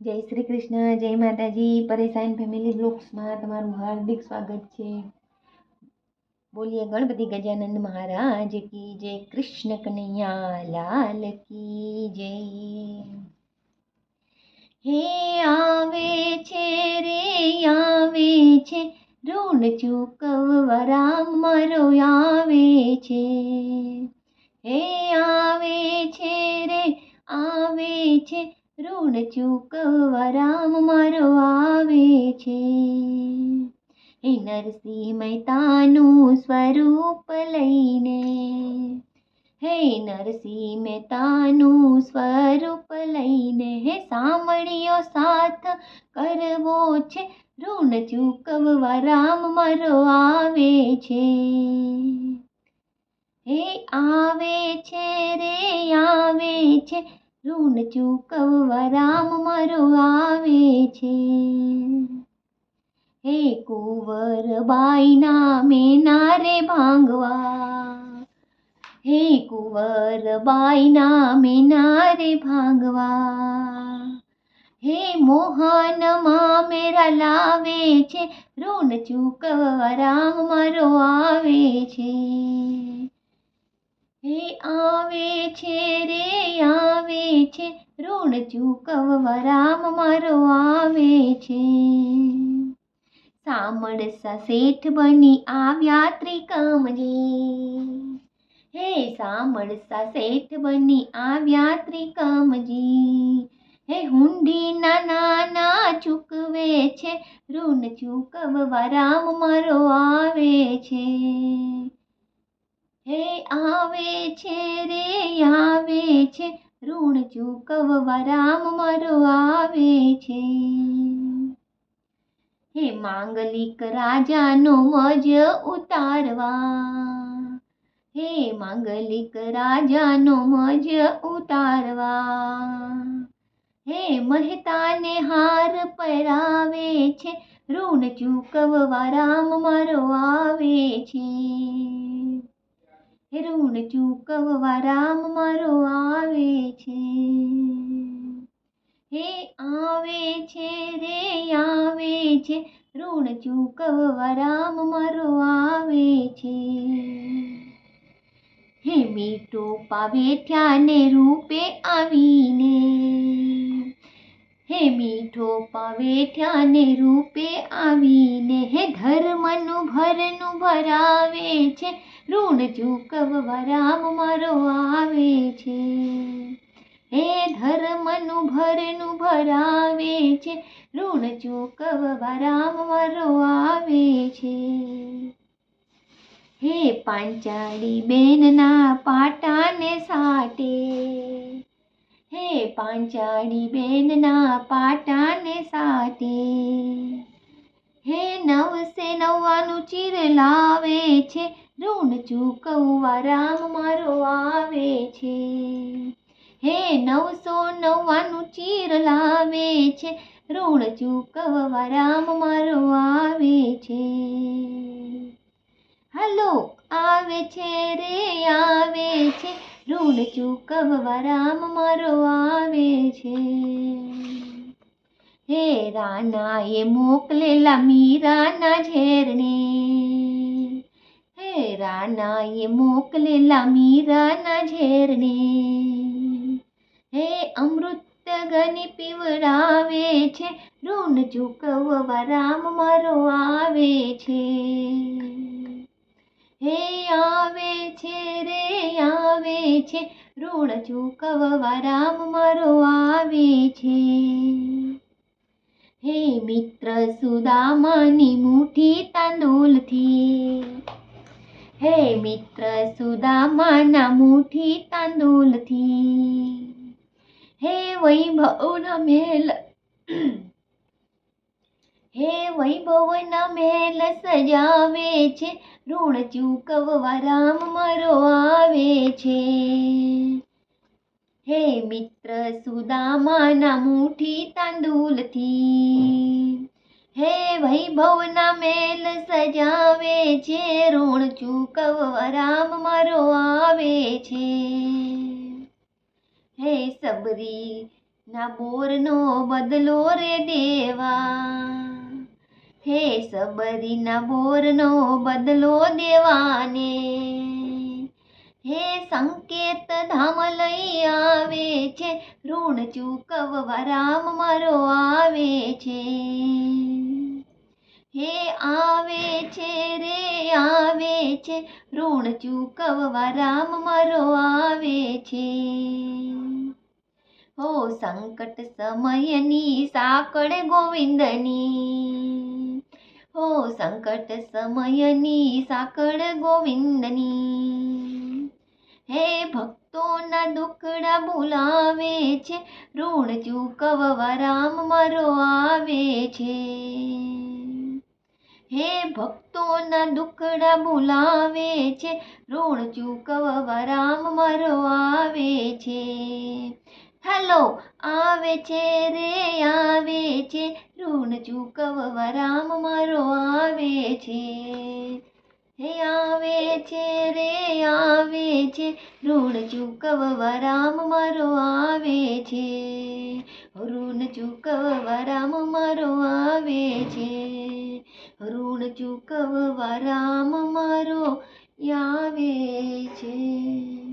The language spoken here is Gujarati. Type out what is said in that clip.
જય શ્રી કૃષ્ણ, જય માતાજી. પરેશાન ફેમિલી બ્લોક્સમાં તમારું હાર્દિક સ્વાગત છે. બોલીએ ગણપતિ ગજાનંદ મહારાજ કી જય કૃષ્ણ કનૈયા લાલ કી જય. હે આવે છે રે, આવે છે. ઋણ ચૂકવવા રામ મારો આવે છે. હે આવે છે રે, આવે છે. ઋણ ચૂકવવા રામ મારો આવે છે? એ નરસિંહ મહેતાનું સ્વરૂપ લઈને, હે નરસિંહ મહેતાનું સ્વરૂપ લઈને, હે સાંભળ્યો સાથ કરવો છે? ઋણ ચૂકવવા રામ મારો આવે છે. હે આવે છે રે, આવે છે ઋણ ચૂકવવા રામ મારો આવે છે. હે કુંવર બાઈના મેના રે ભાંગવા. હે કુંવર બાઈના મેના રે ભાંગવા. હે મોહનમાં મેરા લાવે છે, ઋણ ચૂકવવા રામ મારો આવે છે. હે આવે છે રે આવે છે. ઋણ ચૂકવવા રામ મારો આવે છે. સામળસા શેઠ બની આવ્યા ત્રિકમજી હે સામળસા શેઠ બની આવ્યા ત્રિકમજી હે હુંડીના નાના ચૂકવે છે. ઋણ ચૂકવવા રામ મારો આવે છે. હે આવે છે રે, આવે છે. ઋણ ચૂકવવા રામ મારો આવે છે. હે માંગલિક રાજાનો મજ ઉતારવા. હે માંગલિક રાજાનો મજ ઉતારવા. હે મહેતાને હાર પરાવે છે. ઋણ ચૂકવવા રામ મારો આવે છે. ઋણ ચૂકવવા રામ મારો આવે છે. હે આવે છે, રે આવે છે, ઋણ ચૂકવવા રામ મારો આવે છે. હે મીઠો પાવેઠ્યાને રૂપે આવીને, હે મીઠો પાવેઠ્યાને રૂપે આવીને, હે ધર્મનું ભરનું ભરાવે છે ઋણ ચૂકવવા રામ મારો આવે છે. હે ધર્મનું ભરનું ભરાવે છે. ઋણ ચૂકવવા રામ મારો આવે છે. હે પાંચાળી બેનના પાટાને સાટે. હે પાંચાળી બેનના પાટાને સાટે. હે નવસે નવ્વાનું ચીર લાવે છે. ઋણ ચૂકવવા રામ મારો આવે છે. હે નવસો નવ્વાનું ચીર લાવે છે. ઋણ ચૂકવવા રામ મારો આવે છે. હલો, આવે છે રે, આવે છે. ઋણ ચૂકવવા રામ મારો આવે છે. હે રાનાએ મોકલેલા મીરાના ઝેરને હે રાનાએ મોકલેલા મીરાના ઝેરને હે અમૃત ગની પીવડાવે છે ઋણ ચૂકવવા રામ મારો આવે છે હે આવે છે રે આવે છે ઋણ ચૂકવવા રામ મારો આવે છે હે મિત્ર સુદામાની મુઠ્ઠી તાંદુલથી હે મિત્ર સુદામાના મુઠ્ઠી તાંદુલથી. હે વૈભવના મેલ હે વૈભવના મેલ સજાવે છે, ઋણ ચૂકવવા રામ મારો આવે છે. હે મિત્ર સુદામાના મુઠ્ઠી તાંદુલથી. હે વૈભવના મેલ સજાવે છે, ઋણ ચૂકવવા રામ મારો આવે છે. હે સબરી ના બોરનો બદલો રે દેવા. હે સબરીના બોરનો બદલો દેવાને. હે સંકેત ધામ લઈ આવે છે, ઋણ ચૂકવવા રામ મારો આવે છે. હે આવે છે રે, આવે છે, ઋણ ચૂકવવા રામ મારો આવે છે. હો સંકટ સમયની સાકળ ગોવિંદની, હો સંકટ સમયની સાકળ ગોવિંદની હે ભક્તોના દુખડા બોલાવે છે, ઋણ ચૂકવવા રામ મારો આવે છે. હે ભક્તોના દુખડા બોલાવે છે, ઋણ ચૂકવવા રામ મારો આવે છે. હેલો, આવે છે રે, આવે છે, ઋણ ચૂકવવા રામ મારો આવે છે. હે આવે છે, રે આવે છે, ઋણ ચૂકવવા રામ મારો આવે છે. ઋણ ચૂકવવા રામ મારો આવે છે. ઋણ ચૂકવવા રામ મારો આવે છે.